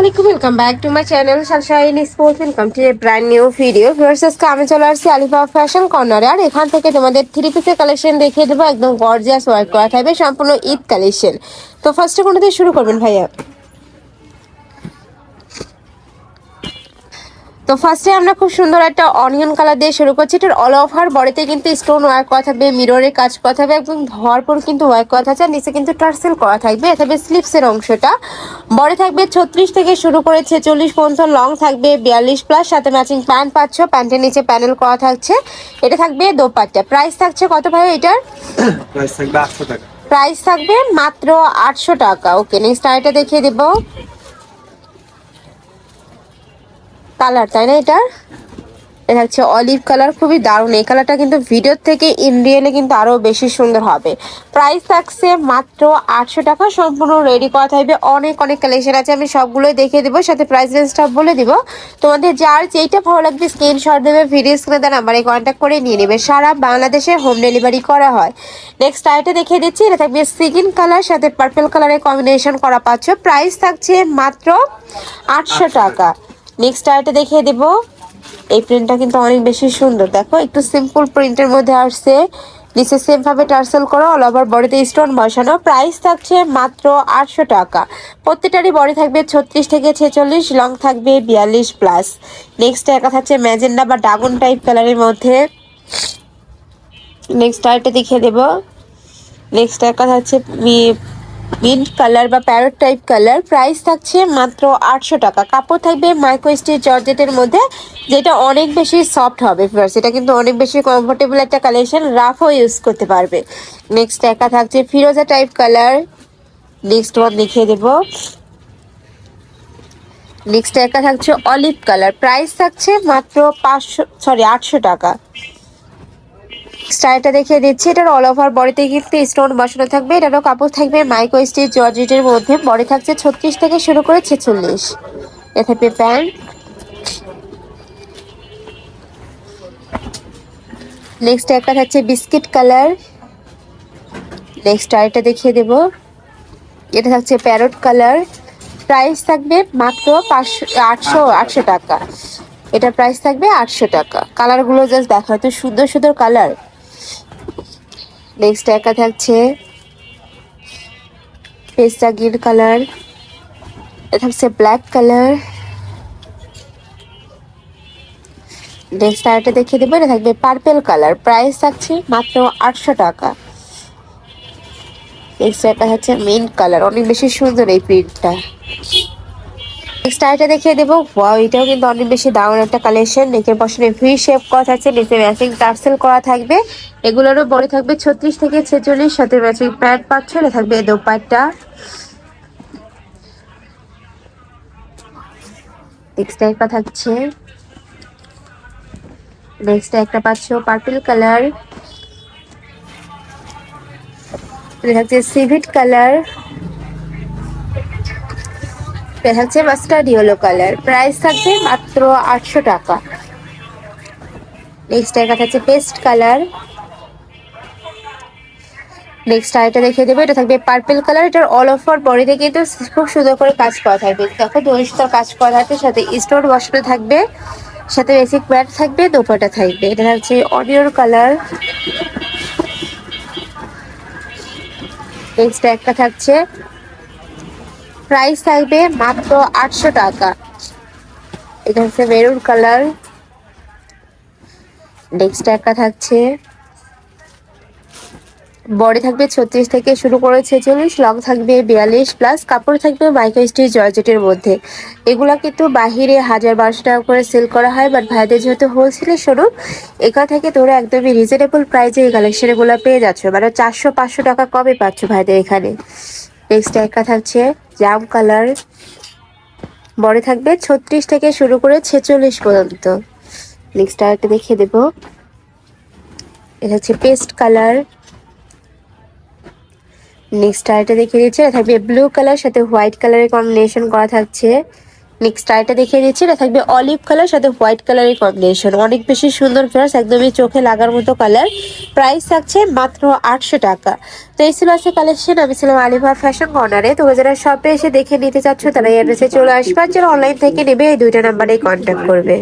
আলাইকুম welcome back to my channel sunshine sports welcome to a brand new video ভার্সেসকে আমি চলে আসছি Alifa fashion কর্নারে আর এখান থেকে তোমাদের থ্রি পিসের কালেকশন দেখিয়ে দেবো। একদম গর্জিয়াস ওয়ার্ক করা থাকবে, সম্পূর্ণ ঈদ কালেকশন তো ফার্স্টে কোনো দিয়ে শুরু করবেন ভাইয়া? তো ফার্স্টে আমরা খুব সুন্দর একটা অনিয়ন কালার দিয়ে শুরু করছি। এটার অল ওভার বডিতে কিন্তু স্টোন ওয়ার্ক করা থাকবে মিররের কাজ করা থাকবে এবং ভরপুর কিন্তু ওয়ার্ক করা থাকছে। নিচে কিন্তু টার্সেল করা থাকবে। এ থাকবে স্লিপসের অংশটা। বডি থাকবে ছত্রিশ থেকে শুরু করে ছেচল্লিশ পর্যন্ত লং থাকবে বিয়াল্লিশ প্লাস সাথে ম্যাচিং প্যান্ট পাচ্ছ প্যান্টের নিচে প্যানেল করা থাকছে। এটা থাকবে দোপাট্টা। প্রাইস থাকছে কত ভাই এটার? প্রাইস থাকবে আটশো টাকা। প্রাইস থাকবে মাত্র আটশো টাকা। ওকে নেক্সট আইটা দেখিয়ে দেবো। কালার তাই না এটার? এটা হচ্ছে অলিভ কালার খুবই দারুণ। এই কালারটা কিন্তু ভিডিওর থেকে ইন রিয়েলে কিন্তু আরও বেশি সুন্দর হবে। প্রাইস থাকছে মাত্র আটশো টাকা, সম্পূর্ণ রেডি করা থাকবে। অনেক অনেক কালেকশন আছে, আমি সবগুলোই দেখিয়ে দেবো, সাথে প্রাইস রেঞ্জটা বলে দিব। তোমাদের যার যেইটা ভালো লাগবে স্ক্রিনশট দেবে ভিডিও স্ক্রিনে দেন নাম্বারে কন্ট্যাক্ট করে নিয়ে নেবে। সারা বাংলাদেশে হোম ডেলিভারি করা হয়। নেক্সট আইটা দেখিয়ে দিচ্ছি, এটা থাকবে সিগিন কালার সাথে পার্পেল কালারের কম্বিনেশন করা পাচ্ছ। প্রাইস থাকছে মাত্র আটশো টাকা। নেক্সট আইটা দেখিয়ে দেবো। এই প্রিন্টটা কিন্তু অনেক বেশি সুন্দর। দেখো, একটু সিম্পল প্রিন্টের মধ্যে আসছে। নিচে সেম ভাবে টার্সেল করা অল ওভার বডিতে স্টোন বসানো। প্রাইস থাকছে মাত্র আটশো টাকা। প্রত্যেকটারই বডি থাকবে ছত্রিশ থেকে ছেচল্লিশ লং থাকবে বিয়াল্লিশ প্লাস নেক্সট একা থাকছে ম্যাজেন্ডা বা ডাগন টাইপ কালারের মধ্যে। নেক্সট আরেকটা দেখিয়ে দেবো। নেক্সট একা থাকছে মিন্ট কালার বা প্যারট টাইপ কালার প্রাইস থাকছে মাত্র আটশো টাকা। কাপড় থাকবে মাইক্রো স্টিচ জর্জেটের মধ্যে, যেটা অনেক বেশি সফট হবে ফার্স্ট এটা কিন্তু অনেক বেশি কমফোর্টেবল একটা কালেকশন রাফও ইউজ করতে পারবে। নেক্সট একা থাকছে ফিরোজা টাইপ কালার নেক্সট ওয়ান দেখিয়ে দেবো। নেক্সট একা থাকছে অলিভ কালার প্রাইস থাকছে মাত্র পাঁচশো সরি আটশো টাকা। স্টাইলটা দেখিয়ে দিচ্ছি। এটার অল ওভার বডিতে কিন্তু স্টোন বসানো থাকবে। এটারও কাপড় থাকবে মাইক্রো স্টিচ জর্জেটের মধ্যে। বডি থাকছে ছত্রিশ থেকে শুরু করে ছেচল্লিশ। এ থাকবে প্যান্ট নেক্সট একটা থাকছে বিস্কিট কালার নেক্সট আরেকটা দেখিয়ে দেব। এটা থাকছে প্যারট কালার প্রাইস থাকবে মাত্র পাঁচশো, আটশো আটশো টাকা। এটা প্রাইস থাকবে আটশো টাকা। কালারগুলো জাস্ট দেখা এত সুন্দর সুন্দর কালার নেক্সট একা থাকছে। পেস্তা গ্রিন কালার থাকছে ব্ল্যাক কালার নেক্সট আরেকটা দেখিয়ে দেবো, এটা থাকবে পার্পেল কালার প্রাইস থাকছে মাত্র আটশো টাকা। নেক্সট একটা হচ্ছে মিন্ট কালার অনেক বেশি সুন্দর এই প্রিন্টটা নেক্সট আরেকটা দেখিয়ে দেবো। এটাও কিন্তু অনেক বেশি দারুণ একটা কালেকশন নেকের পশনে ভি শেপ করা থাকছে নিচে ম্যাচিং টার্সেল করা থাকবে। এগুলোরও বড় থাকবে ছত্রিশ থেকে ছেচল্লিশ, সাথে ম্যাচিং প্যান্ট পাচ্ছ, এটা থাকবে দোপাট্টা। নেক্সট একটা থাকছে। নেক্সট একটা পাচ্ছ পার্পল কালার থাকছে সিভিট কালার এটা থাকছে মাস্টার্ড ইয়েলো কালার প্রাইস থাকবে মাত্র আটশো টাকা। নেক্সট একটা থাকছে পেস্ট কালার নেক্সট আরেকটা দেখিয়ে দেবো, এটা থাকবে পার্পেল কালার এটার অল ওভার বডিতে কিন্তু খুব সুন্দর করে কাজ করা থাকবে। দেখো দরিষ্টার কাজ করা থাকবে, সাথে স্টোর বসানো থাকবে, সাথে বেসিক প্যান্ট থাকবে, দোপাটা থাকবে। এটা থাকছে অডিওর কালার নেক্সট একটা থাকছে প্রাইস থাকবে মাত্র আটশো টাকা। এটা হচ্ছে মেরুন কালার। নেক্সট একটা থাকছে। বডি থাকবে ছত্রিশ থেকে শুরু করে ছেচল্লিশ লং থাকবে বিয়াল্লিশ প্লাস কাপড় থাকবে মাইক্রো স্টিচ জর্জেটের মধ্যে। এগুলো কিন্তু বাহিরে হাজার বারোশো টাকা করে সেল করা হয় বাট ভাইদের যেহেতু হোলসেলের শোরুম এখান থেকে তোরা একদমই রিজনেবল প্রাইসে এই কালেকশনগুলো পেয়ে যাচ্ছ। মানে চারশো পাঁচশো টাকা কমে পাচ্ছ ভাইদের এখানে। নেক্সট একটা থাকছে। জাম কালার। বড় থাকবে ছত্রিশ থেকে শুরু করে ছেচল্লিশ পর্যন্ত। নেক্সট আরেকটা দেখিয়ে দেবো। এটা হচ্ছে পেস্ট কালার। নেক্সট আরেকটা দেখিয়ে দিচ্ছে। থাকবে ব্লু কালার, সাথে হোয়াইট কালারের কম্বিনেশন করা থাকছে। নেক্সট আইটা দেখিয়ে দিচ্ছি। এটা থাকবে অলিভ কালার সাথে হোয়াইট কালারের কম্বিনেশন অনেক বেশি সুন্দর ফেয়ার্স একদমই চোখে লাগার মতো কালার প্রাইস থাকছে মাত্র আটশো টাকা। তো এই ছিল আছে কালেকশন আমি ছিলাম আলিভা ফ্যাশন কর্নারে তোমরা যারা শপে এসে দেখে নিতে চাচ্ছ, তারা এই অ্যাড্রেসে চলে আসবে। আর যারা অনলাইন থেকে নেবে, এই দুইটা নাম্বারেই কন্ট্যাক্ট করবে।